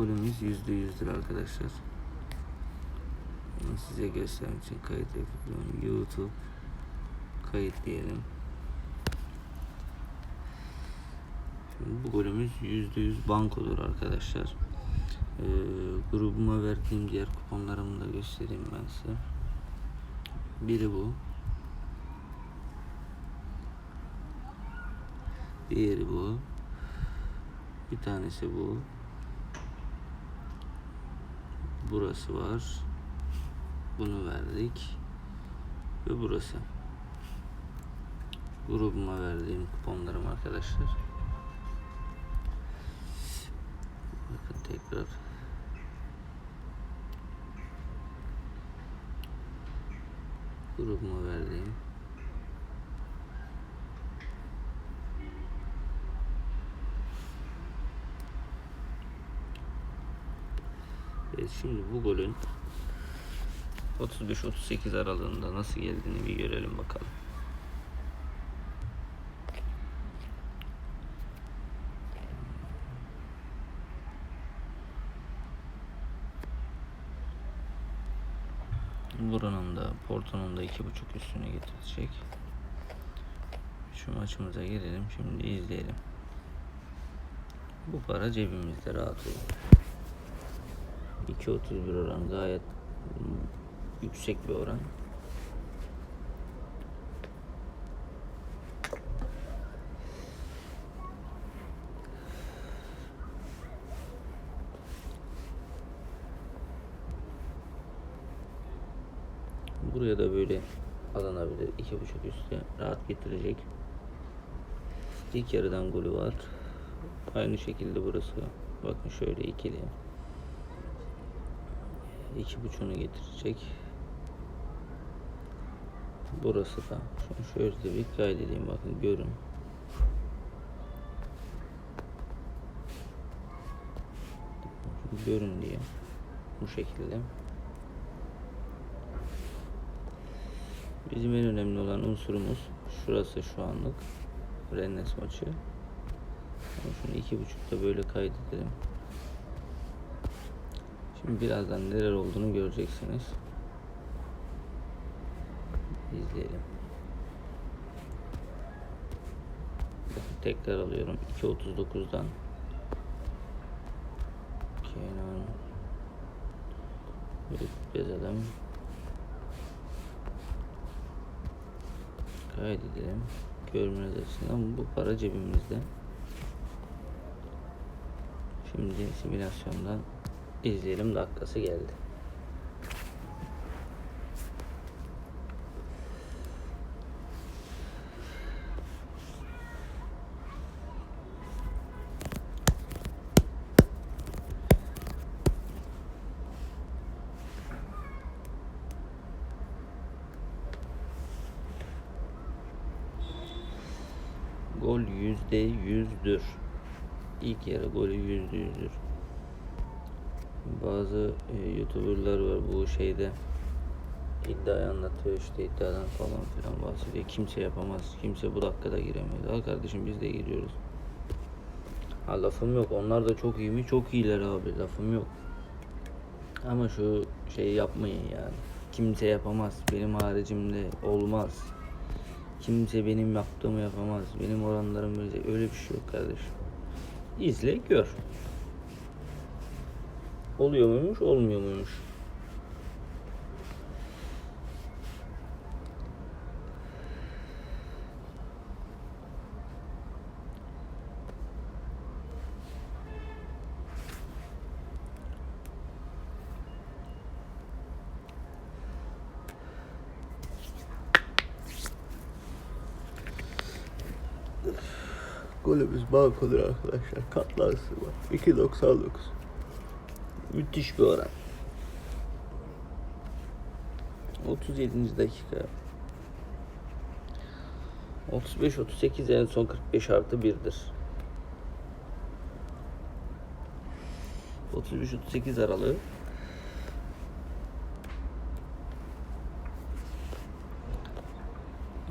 golümüz yüzde yüzdür arkadaşlar. Bunu size göstermek için kayıt yapıyorum. YouTube kayıt diyelim. Şimdi bu golümüz yüzde yüz bankodur arkadaşlar. Ee, grubuma verdiğim diğer kuponlarımı da göstereyim ben size. Biri bu. Diğeri bu. Bir tanesi bu. Burası var. Bunu verdik. Ve burası. Grubuma verdiğim kuponlarım arkadaşlar. Bakın tekrar. Grubuma verdiğim. Evet şimdi bu golün 35-38 aralığında nasıl geldiğini bir görelim bakalım. Buranın da Porto'nun da iki buçuk üstüne getirecek. Şu maçımıza gelelim şimdi izleyelim. Bu para cebimizde rahat olun. 2.31 oran gayet mm, yüksek bir oran. Buraya da böyle alınabilir. 2.5 üstte rahat getirecek. İlk yarıdan golü var. Aynı şekilde burası. Bakın şöyle ikili. İki buçuğunu getirecek. Burası da. Şunu şöyle bir kaydedeyim bakın görün. Görün diye. Bu şekilde. Bizim en önemli olan unsurumuz şurası şu anlık. Rennes maçı. Şunu iki buçukta böyle kaydedelim. Şimdi birazdan neler olduğunu göreceksiniz. İzleyelim. Tekrar alıyorum 2.39'dan. Kenan Bezelim. Kaydedelim. Görmeniz açısından bu para cebimizde. Şimdi simülasyondan izleyelim dakikası geldi. Gol yüzde yüzdür. İlk yarı golü yüzde yüzdür. Bazı e, youtuberlar var bu şeyde iddiayı anlatıyor işte iddiadan falan filan bahsediyor. Kimse yapamaz. Kimse bu dakikada giremiyor. Daha kardeşim biz de giriyoruz. Ha lafım yok. Onlar da çok iyi mi? Çok iyiler abi. Lafım yok. Ama şu şeyi yapmayın yani. Kimse yapamaz. Benim haricimde olmaz. Kimse benim yaptığımı yapamaz. Benim oranlarım böyle. Öyle bir şey yok kardeşim. İzle gör. Oluyor muymuş, olmuyor muymuş? Golümüz bankodur arkadaşlar. Katlarsın var. 2.99. Müthiş bir oran. 37. dakika. 35-38 en son 45 artı 1'dir. 35-38 aralığı.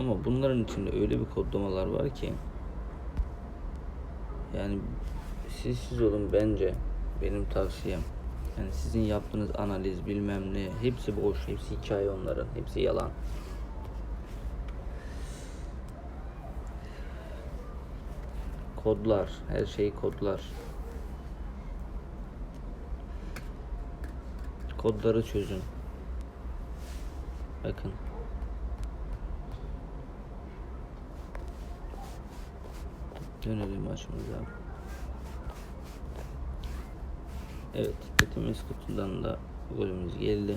Ama bunların içinde öyle bir kodlamalar var ki yani siz siz olun bence Benim tavsiyem. Yani sizin yaptığınız analiz bilmem ne hepsi boş, hepsi hikaye onların, hepsi yalan. Kodlar, her şey kodlar. Kodları çözün. Bakın. Dönelim maçımıza. Evet, Etimes kutudan da golümüz geldi.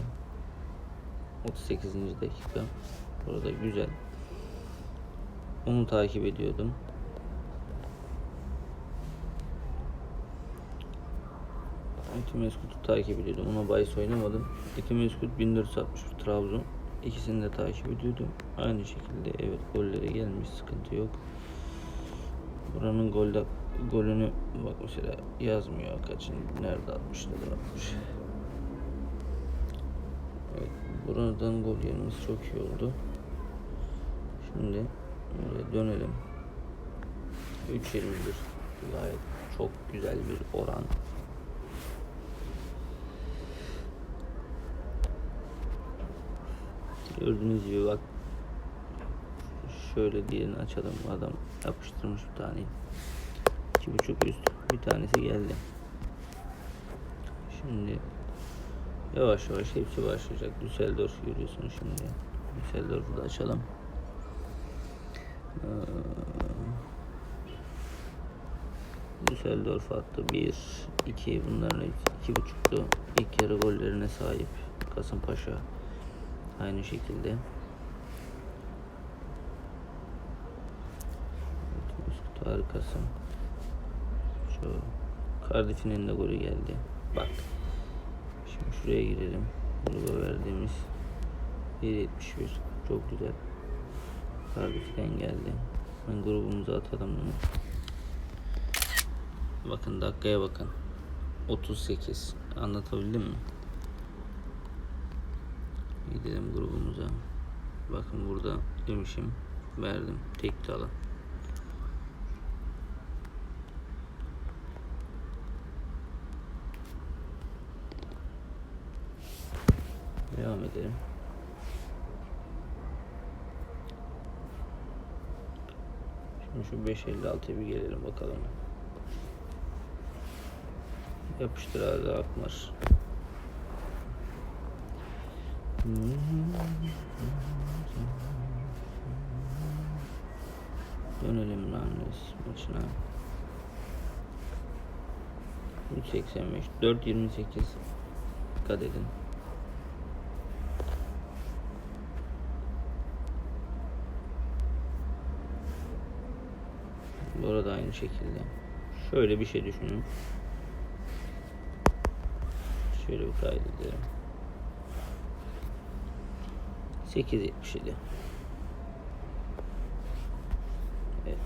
38. dakika. Burada güzel. Onu takip ediyordum. Etimeskut'u takip ediyordum. Ona bahis oynamadım. Etimeskut 1460 Trabzon. İkisini de takip ediyordum. Aynı şekilde evet gollere gelmiş. Sıkıntı yok. Buranın golde golünü bak mesela yazmıyor kaçın nerede atmış nerede atmış. Evet, buradan gol yerimiz çok iyi oldu. Şimdi böyle dönelim. 3.21 gayet çok güzel bir oran. Gördüğünüz gibi bak şöyle diğerini açalım. Adam yapıştırmış bir tane. İki buçuk üst bir tanesi geldi. Şimdi yavaş yavaş hepsi başlayacak. Düsseldorf görüyorsun şimdi. Düsseldorf'u da açalım. Ee, Düsseldorf attı. 1, 2 bunların iki buçuktu. İlk yarı gollerine sahip Kasımpaşa. Aynı şekilde. Harikasın. Şu Cardiff'in de golü geldi. Bak. Şimdi şuraya girelim. Gruba verdiğimiz 1.71 çok güzel. Cardiff'ten geldi. Ben grubumuza atalım bunu. Bakın dakikaya bakın. 38. Anlatabildim mi? Gidelim grubumuza. Bakın burada demişim. Verdim. Tek tala. Devam edelim. Şimdi şu 5.56'ya bir gelelim bakalım. Yapıştır abi Akmar. Dönelim Rannes maçına. 385 428 dikkat edin. Burada aynı şekilde. Şöyle bir şey düşünün. Şöyle bir kaydedelim. 877 Evet.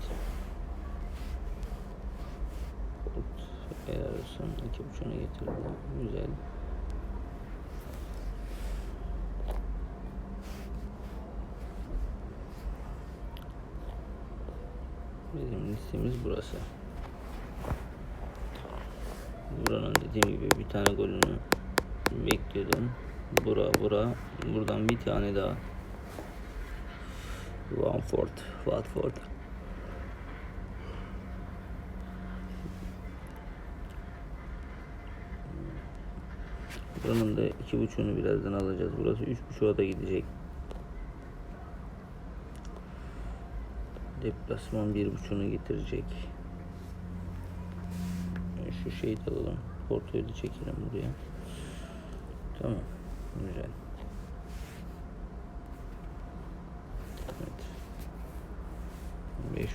Helal olsun. İki buçuğunu getirdi. Güzel. Bizim listemiz burası. Buranın dediğim gibi bir tane golünü bekliyordum. Bura bura. Buradan bir tane daha. Watford. Watford. Buranın da iki buçuğunu birazdan alacağız. Burası üç buçuğa da gidecek. Deplasman bir buçuğunu getirecek. Şu şeyi de alalım. Portoyu da çekelim buraya. Tamam. Güzel. Evet. 5 13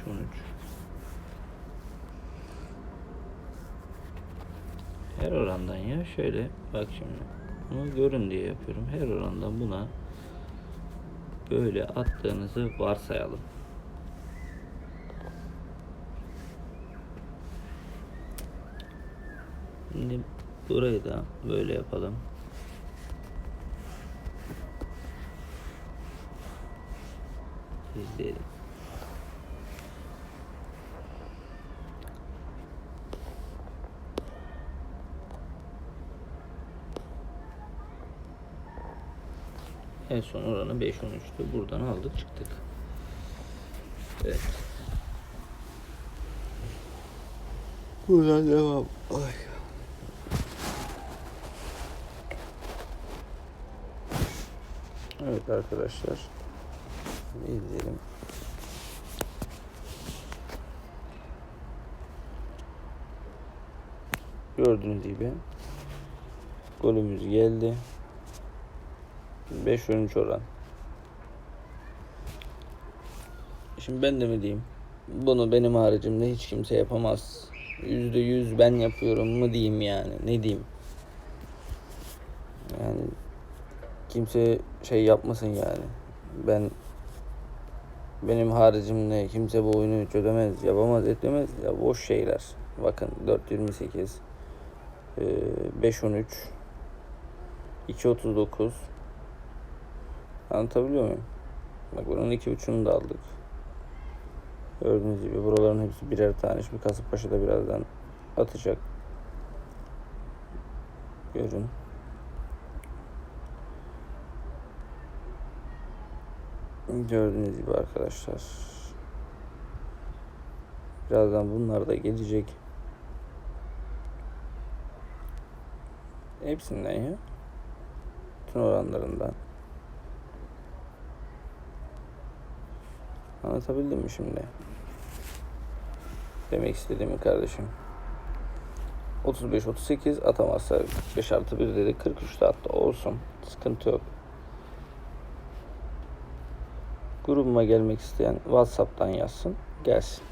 Her orandan ya şöyle bak şimdi. Bunu görün diye yapıyorum. Her orandan buna böyle attığınızı varsayalım. Şimdi burayı da böyle yapalım. İzleyelim. En son oranı 5.13'tü. Buradan aldık çıktık. Evet. Buradan devam. Ay. Evet arkadaşlar. İzleyelim. Gördüğünüz gibi golümüz geldi. 5-13 oran. Şimdi ben de mi diyeyim? Bunu benim haricimde hiç kimse yapamaz. Yüzde yüz ben yapıyorum mu diyeyim yani. Ne diyeyim? Yani kimse şey yapmasın yani. Ben benim haricimde kimse bu oyunu çözemez, yapamaz, etmez. Ya boş şeyler. Bakın 4.28 e, 5.13 2.39 Anlatabiliyor muyum? Bak bunun iki buçuğunu da aldık. Gördüğünüz gibi buraların hepsi birer tane. Şimdi Kasımpaşa da birazdan atacak. Görün. Gördüğünüz gibi arkadaşlar. Birazdan bunlar da gelecek. Hepsinden ya. Bütün oranlarından. Anlatabildim mi şimdi? Demek istediğimi kardeşim. 35-38 atamazsa 5 artı 1 dedi 43'te attı olsun. Sıkıntı yok. Grubuma gelmek isteyen Whatsapp'tan yazsın. Gelsin.